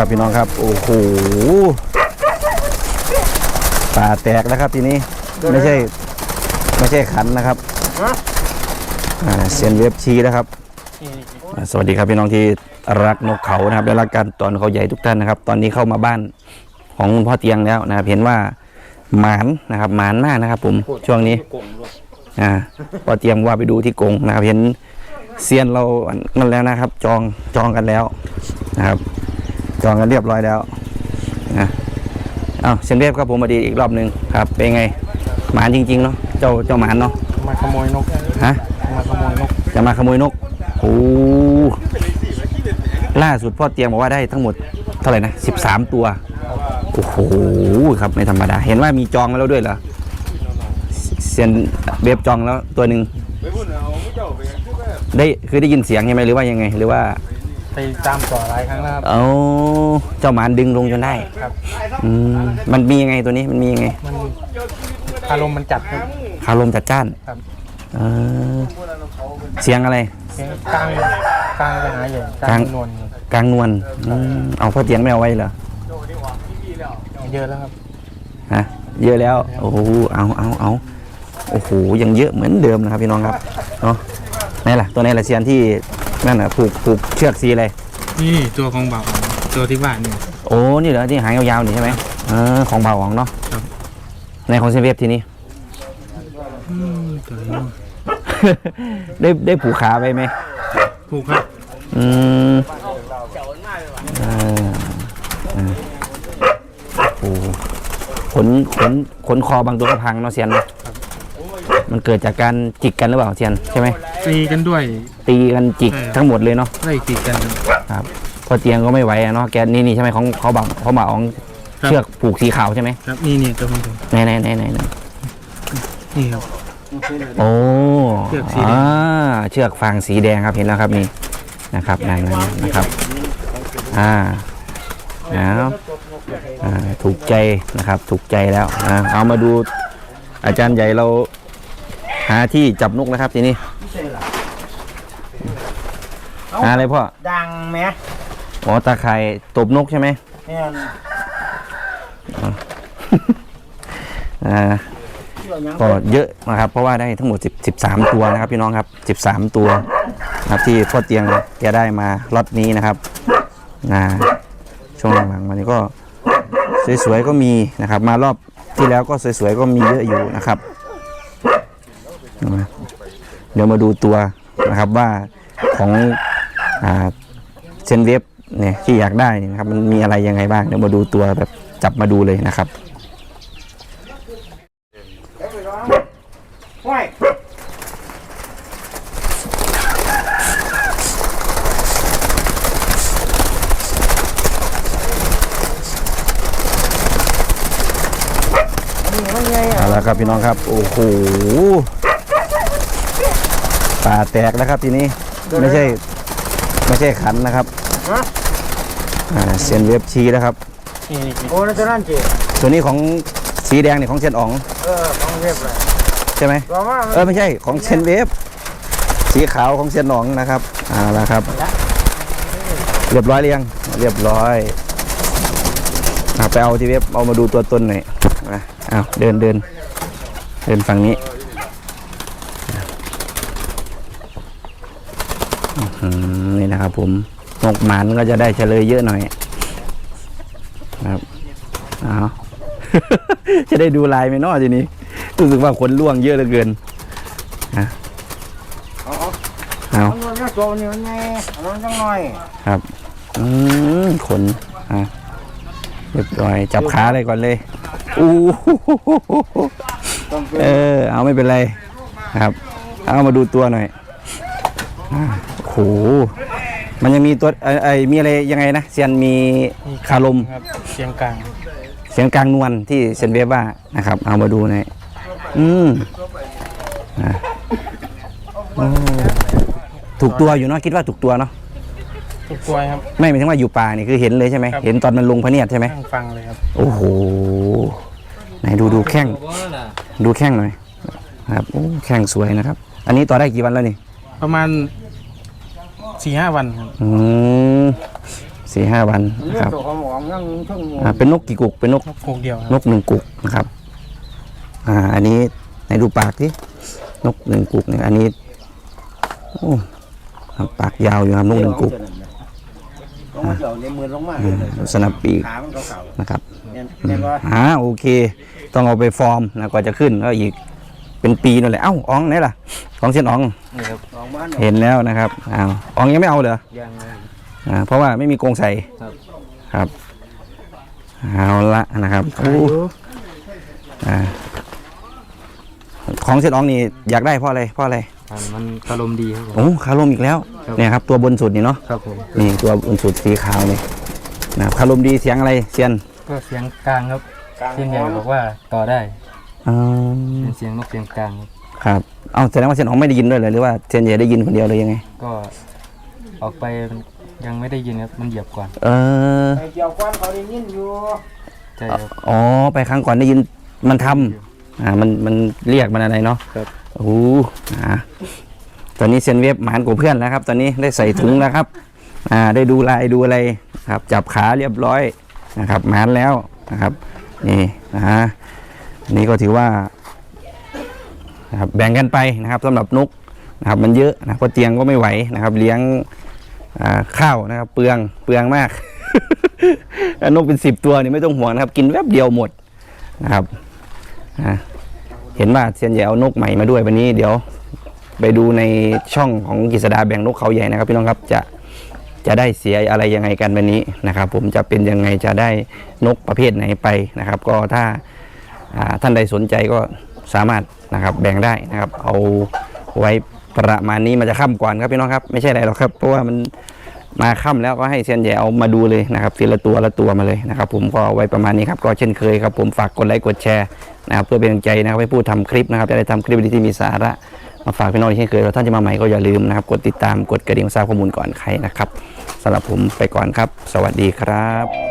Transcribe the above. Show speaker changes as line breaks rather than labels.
ครับพี่น้องครับ โอ้โหตาแตกแล้วครับทีนี้ไม่ใช่ไม่ใช่ขันนะครับเซียนเว็บชีแล้วครับ สวัสดีครับพี่น้องที่รักนกเขานะครับและรักการตอนเขาใหญ่ทุกท่านนะครับ ตอนนี้เข้ามาบ้านของคุณพ่อเตียงแล้วนะครับ เห็นว่าหมานนะครับหมานมากนะครับ ผมช่วงนี้อ่าพอเตียมว่าไปดูที่กงนะครับ เห็นเซียนเรานั่นแล้วนะครับ จองจองกันแล้วนะครับ จองกันเรียบร้อยแล้วนะอ้าวเซียนเรียบครับผมมาดีอีกรอบหนึ่งครับ เป็นไงหมานจริงๆเนาะเจ้าเจ้าหมานเนาะ
มาขโมยนก
ฮะ
มาขโมยนก
จะมาขโมยนกโอ้ล่าสุดพ่อเตรียมบอกว่าได้ทั้งหมดเท่าไหร่นะสิบสามตัวโอ้โหครับไม่ธรรมดา เห็นว่ามีจองมาแล้วด้วยเหรอเซียนเว็บจองแล้วตัวหนึ่งได้คือได้ยินเสียงใช่ไหมหรือว่ายังไง หรือว่า
ไป ตามต่อหลายครั้งแล้วครับ
เอาเจ้าหมานดึงลงจนได้
ครับ
อืมมันมียังไงตัวนี้มันมียังไง
มันอารมณ์มันจัดครับ
คารมจัดจ้าน
ครับ
เออเสียงอะไร
เสียงกลางกลางไปหาใหญ่ก
ก
ลา
ลาง
งนวลครับ
กลางนวลอืมเอาพ่อเตียงไม่เอาไว้เหรอ
เยอะแล้วครับ
ฮะเยอะแล้ว โอ้โห เอาเอาเอาโอ้โห ยังเยอะเหมือนเดิมนะครับพี่น้องครับ เนาะนี่นล่ะ ตัวนี้แหละเซียนที่ นั่นน่ะผูกผูกเชือกสีอะไร
นี่ตัวของเบาตัวที่บ้านนี่
โอ้นี่เหรอที่หางยาวๆนี่ใช่ไหมเออของเบาของเนาะ
ครับ
ในของเซเวฟทีนี้
ตัวนี้
ได้ได้ผูกขาไปไหม
ผูกครับ
อืมเออเออโอ้ขนขนขนคอบางตัวก็พังเนาะเซียนเนาะ มันเกิดจากการจิกกันหรือเปล่าเซียนใช่ไหม
ตีกันด้วย
ตีกันจิก
ใช่
ทั้งหมดเลยเนาะ
ไล่ตีกัน ครับ
ครับพอเตียงก็ไม่ไหวอะเนาะแกนี่นี่ใช่ไหมของเขาบังเขามาของ
ครับ
เชือกผูกสีขาวใช่ไหม
ครับนี่นี่ตัวของผม
ไหนไหนไหนไหนไหน
นี่ครับ
โอ้
เชือกสีแดง
อ่าเชือกฟางสีแดงครับเห็นแล้วครับนี่นะครับนั่นนั่นนะครับ อ่าแล้วอ่าถูกใจนะครับถูกใจแล้วนะเอามาดูอาจารย์ใหญ่เรา หาที่จับนกนะครับทีนี้หาอะไรพ่อ
ดังไหม
อ๋อตาข่ายตบนกใช่ไหม
เนี่ย
อ่า
เชื่อยัง
ก็เยอะนะครับ เพราะว่าได้ทั้งหมด10 13 ตัวนะครับ พี่น้องครับ 13 ตัวนะครับที่พ่อเตียงแกได้มาล็อตนี้นะครับนะช่วงหลังๆมานี้ก็สวยๆก็มีนะครับ มารอบที่แล้วก็สวยๆก็มีเยอะอยู่นะครับนะ เดี๋ยวมาดูตัวนะครับว่าของอ่าเชนเวฟเนี่ยที่อยากได้เนี่ยนะครับ มันมีอะไรยังไงบ้างเดี๋ยวมาดูตัวแบบจับมาดูเลยนะครับ
ห้วยนี่มันไงอะ
เอาละครับพี่น้องครับ โอ้โห ตาแตกแล้วครับทีนี้ไม่ใช่ไม่ใช่ขันนะครับ
ฮะ
อ่าเซียนเว็บชีแล้วครับ
นี่นี่
โอ้นั่นจะนั่นจี
ตัวนี้ของสีแดงเนี่ยของเซียนอ๋อง
เออของเรียบเลย
ใช่ไหม
บอกว่า
เออไม่ใช่ของเซียนเวฟสีขาวของเซียนอ๋องนะครับเอาละครับ เรียบร้อยหรือยังเรียบร้อยอะไปเอาที่เว็บเอามาดูตัวตนหน่อยมาเอาเดินเดินเดินฝั่งนี้อื้อหือ นี่นะครับผมนกหมานก็จะได้เฉลยเยอะหน่อยครับเอาจะได้ดูลายไหมเนาะทีนี้รู้สึกว่าขนล่วงเยอะเหลือเกิน
เอาเอา
เอา
เอาเงินมาโจนี่มันไงเอามันจังหน่อย
ครับอืมขนอะเรียบร้อยจับขาเลยก่อนเลยอู้หูหูหูหู
ต้องเป็น
เออ เอาไม่เป็นไรครับ เอามาดูตัวหน่อย อ่าโอ้โหมันยังมีตัวไอไอมีอะไรยังไงนะเซียนมีคารม
ครับเสียงกลาง
เสียงกลางนวลที่เซนเวฟว่านะครับ เอามาดูหน่อยอืมอะโอ้ถูกตัวอยู่เนาะคิดว่าถูกตัวเนาะ
ทุกตัวครับ
ไม่หมายถึงว่าอยู่ป่านี่คือเห็นเลยใช่ไหม
ครับ
เห็นตอนมันลงพระเนียดใช่ไหม
นั่งฟังเลยครับ
โอ้โหไหนดูดูแข้ง ดูแข้งหน่อยนะครับโอ้แข้งสวยนะครับ อันนี้ต่อได้กี่วันแล้วนี่
ประมาณ สี่ห้าวันครับ
อืมสี่ห้าวัน
มัน
นะ
เรื่
ค
อ
รั
ง
บ
ตัวของหมองยังทั้งหม
อ่าเป็นนกกี่กุกเป็นนก
นกโคกเดียวค
น
รับ
กหนึ่งกุกนะครับ อ่า อันนี้ไหนดูปากที่นกหนึ่งกุกเนี่ยอันนี้โอ้ครับปากยาวอยู่ครับนกหนึ่งกุก
ลงมาเดี๋ยวในมือลงมา
อืมลักษณะปีก
ขามันเก่า
นะครับ
ๆเนี่ยเนี่ยว่า
อ่าโอเค ต้องเอาไปฟอร์มนะกว่าจะขึ้นก็อีก เป็นปีนั่นแหละเอ้าอ๋องไหนล่ะอ๋องเส้นอ๋อง
นี่ครับ
ลองบ้าน
เห็นแล้วนะครับอ้าวอ๋องยังไม่เอาเหรอ
ยังเลย
อ่าเพราะว่าไม่มีกรงใส่
ครับ
ครับเอาละนะครับโอ้อ่าของเส้นอ๋องนี่อยากได้เพราะอะไรเพราะอะไร
มันอารมณ์ดีครับผม
โอ้คาลมอีกแล้ว
ครับ
เนี่ยครับตัวบนสุดนี่เนาะ
ครับผม
นี่ตัวบนสุดสีขาวนี่นะครับคาลมดีเสียงอะไรเซียน
ก็เสียงกลางครับเสียงใหญ่บอกว่าต่อได้
อืม
เป็นเสียงนกเสียงกลางครับ
ครับ เอาแสดงว่าเซียนอ๋องไม่ได้ยินด้วยเลยหรือว่าเซียนใหญ่ได้ยินคนเดียวเลยยังไง
ก็ออกไปยังไม่ได้ยินครับมันเหยียบก่อน
เออ
ไอ้เกี่ยวก้อนเขาได้ยินอยู่
ใช่ครับ
อ๋อ ไปครั้งก่อนได้ยินมันทำอ่า มัน มันเรียกมันอะไรเนาะ
ครับ
โอ้โหอ่าตอนนี้เซียนเว็บหมานกว่าเพื่อนแล้วครับ ตอนนี้ได้ใส่ถุงแล้วครับ อ่า ได้ดูลายดูอะไรครับ จับขาเรียบร้อยนะครับ หมานแล้วนะครับ นี่นะฮะอั นนี้ก็ถือว่านะครับแบ่งกันไปนะครับสำหรับนกนะครับมันเยอะนะเพราะเตียงก็ไม่ไหวนะครับ เลี้ยงข้าวนะครับ เปลืองเปลืองมาก นกเป็นสิบตัวนี่ไม่ต้องห่วงนะครับ กินแวบเดียวหมดนะครับเห็นว่าเซียนใหญ่เอานกใหม่มาด้วยวันนี้ เดี๋ยวไปดูในช่องของกิษดาแบ่งนกเขาใหญ่นะครับพี่น้องครับจะจะได้เสียอะไรยังไงกันวันนี้นะครับ ผมจะเป็นยังไงจะได้นกประเภทไหนไปนะครับ ก็ถ้า ท่านใดสนใจก็สามารถนะครับแบ่งได้นะครับ เอาไว้ประมาณนี้มันจะค่ำก่อนครับพี่น้องครับ ไม่ใช่อะไรหรอกครับ เพราะว่ามันมาค่ำแล้วก็ให้เซียนใหญ่เอามาดูเลยนะครับทีละตัวละตัวมาเลยนะครับ ผมก็เอาไว้ประมาณนี้ครับก็เช่นเคยครับผมฝากกดไลค์กดแชร์นะครับเพื่อเป็นกำลังใจนะครับให้ผู้ทำคลิปนะครับจะได้ทำคลิปที่มีสาระมาฝากพี่น้องเช่นเคยแล้วท่านจะมาใหม่ก็อย่าลืมนะครับ กดติดตามกดกระดิ่งทราบข้อมูลก่อนใครนะครับสำหรับผมไปก่อนครับ สวัสดีครับ